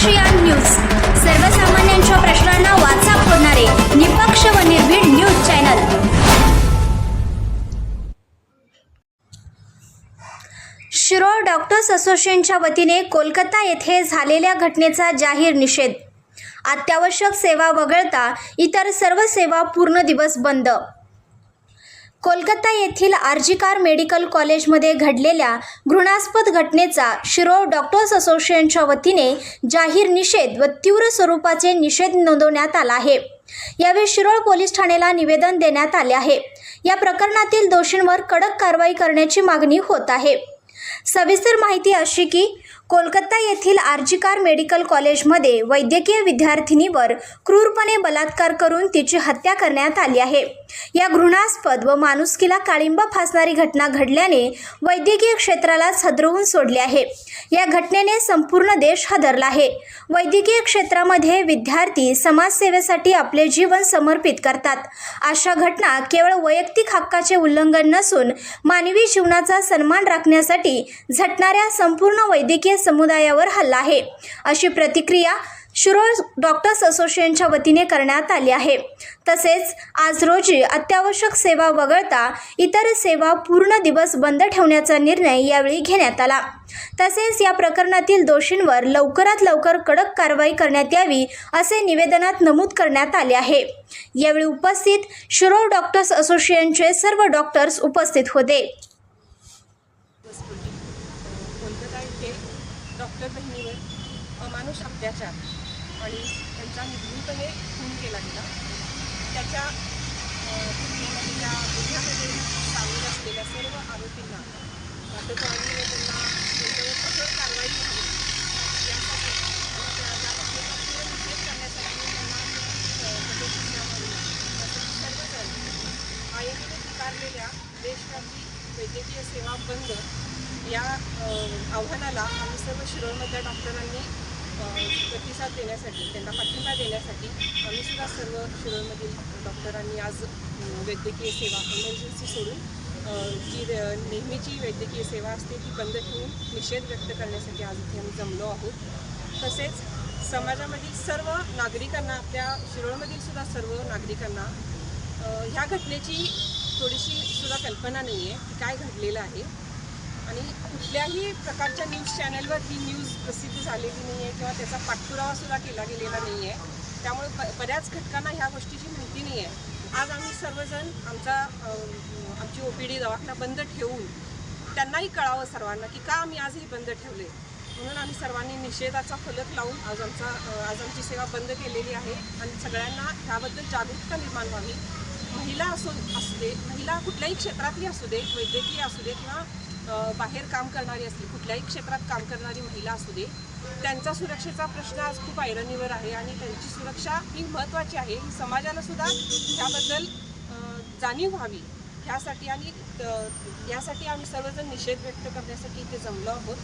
ASEAN news. सर्वसामान्यांच्या प्रश्नांना वाचा फोडणारे निपक्ष व निर्भीड न्यूज चॅनल. शिरोळ डॉक्टर्स असोसिएशनच्या वतीने कोलकाता येथे झालेल्या घटनेचा जाहीर निषेध. अत्यावश्यक सेवा वगळता इतर सर्व सेवा पूर्ण दिवस बंद. कोलकाता येथील आर्जिकार मेडिकल कॉलेजमध्ये घडलेल्या घृणास्पद घटनेचा शिरोळ डॉक्टर्स असोसिएशनच्या वतीने जाहीर निषेध व तीव्र स्वरूपाचे निषेध नोंदवण्यात आला आहे. यावेळी शिरोळ पोलीस ठाण्याला निवेदन देण्यात आले आहे. या प्रकरणातील दोषींवर कडक कारवाई करण्याची मागणी होत आहे. सविस्तर माहिती अशी की कोलकाता येथील आर्जिकार मेडिकल कॉलेजमध्ये वैद्यकीय विद्यार्थिनीवर क्रूरपणे बलात्कार करून तिची हत्या करण्यात आली आहे. या घृणास्पद व माणुसकीला काळिंब फासणारी घटना घडल्याने वैद्यकीय क्षेत्राला सदरवून सोडले आहे. या घटनेने संपूर्ण देश हादरला आहे. वैद्यकीय क्षेत्रामध्ये विद्यार्थी समाजसेवेसाठी आपले जीवन समर्पित करतात. अशा घटना केवळ वैयक्तिक हक्काचे उल्लंघन नसून मानवी जीवनाचा सन्मान राखण्यासाठी झटणाऱ्या संपूर्ण वैद्यकीय समुदायावर हल्ला आहे. अशी प्रतिक्रिया शिरोळ डॉक्टर्स असोसिएशनच्या वतीने करण्यात आली आहे. तसेच आज रोजी अत्यावश्यक सेवा वगळता इतर सेवा पूर्ण दिवस बंद ठेवण्याचा निर्णय यावेळी घेण्यात आला. तसेच या प्रकरणातील दोषींवर लवकरात लवकर कडक कारवाई करण्यात यावी असे निवेदनात नमूद करण्यात आले आहे. यावेळी उपस्थित शिरोळ डॉक्टर्स असोसिएशनचे सर्व डॉक्टर्स उपस्थित होते. डॉक्टर बहिणीवर अमानुष अत्याचार आणि त्यांचा निर्भूतपणे खून केला गेला. त्याच्या या त्या गुन्ह्यामध्ये सामील असलेल्या सर्व आरोपींना अटक त्यांना त्यांच्यावर कठोर कारवाई व्हावी यासाठी निषेध करण्यासाठी त्यांना शिक्षा व्हावी यासाठी सर्वजण आयोगाने पुकारलेल्या देशव्यापी वैद्यकीय सेवा बंद या आव्हानाला आम्ही सर्व शिरोळमधल्या डॉक्टरांनी प्रतिसाद देण्यासाठी त्यांना पाठिंबा देण्यासाठी आम्ही सुद्धा सर्व शिरोळमधील डॉक्टरांनी आज वैद्यकीय सेवा इमर्जन्सी सोडून जी नेहमीची वैद्यकीय सेवा असते ती बंद ठेवून निषेध व्यक्त करण्यासाठी आज इथे आम्ही जमलो आहोत. तसेच समाजामधील सर्व नागरिकांना आपल्या शिरोळमधील सुद्धा सर्व नागरिकांना ह्या घटनेची थोडीशी सुद्धा कल्पना नाही आहे की काय घडलेलं आहे. आणि कुठल्याही प्रकारच्या न्यूज चॅनलवर ही न्यूज प्रसिद्ध झालेली नाही आहे किंवा त्याचा पाठपुरावा सुद्धा केला गेलेला नाही आहे त्यामुळे ब बऱ्याच घटकांना ह्या गोष्टीची माहिती नाही आहे आज आम्ही सर्वजण आमचा आमची ओ पी डी दवाखाना बंद ठेवून त्यांनाही कळावं सर्वांना की का आम्ही आज हे बंद ठेवले. म्हणून आम्ही सर्वांनी निषेधाचा फलक लावून आज आमचा आज आमची सेवा बंद केलेली आहे आणि सगळ्यांना ह्याबद्दल जागरूकता निर्माण व्हावी. महिला असो असू दे महिला कुठल्याही क्षेत्रातली असू दे वैद्यकीय असू दे किंवा बाहेर काम करणारी असली कुठल्याही क्षेत्रात काम करणारी महिला असू दे त्यांचा सुरक्षेचा प्रश्न आज खूप ऐरणीवर आहे आणि त्यांची सुरक्षा ही महत्त्वाची आहे. ही समाजाला सुद्धा ह्याबद्दल जाणीव व्हावी ह्यासाठी आणि यासाठी आम्ही सर्वजण निषेध व्यक्त करण्यासाठी इथे जमलो आहोत.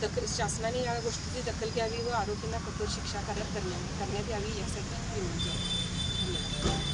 दखल शासनाने या गोष्टीची दखल घ्यावी व आरोपींना कठोर शिक्षा करण्यात करण्यात यावी यासाठी विनंती आहे. धन्यवाद.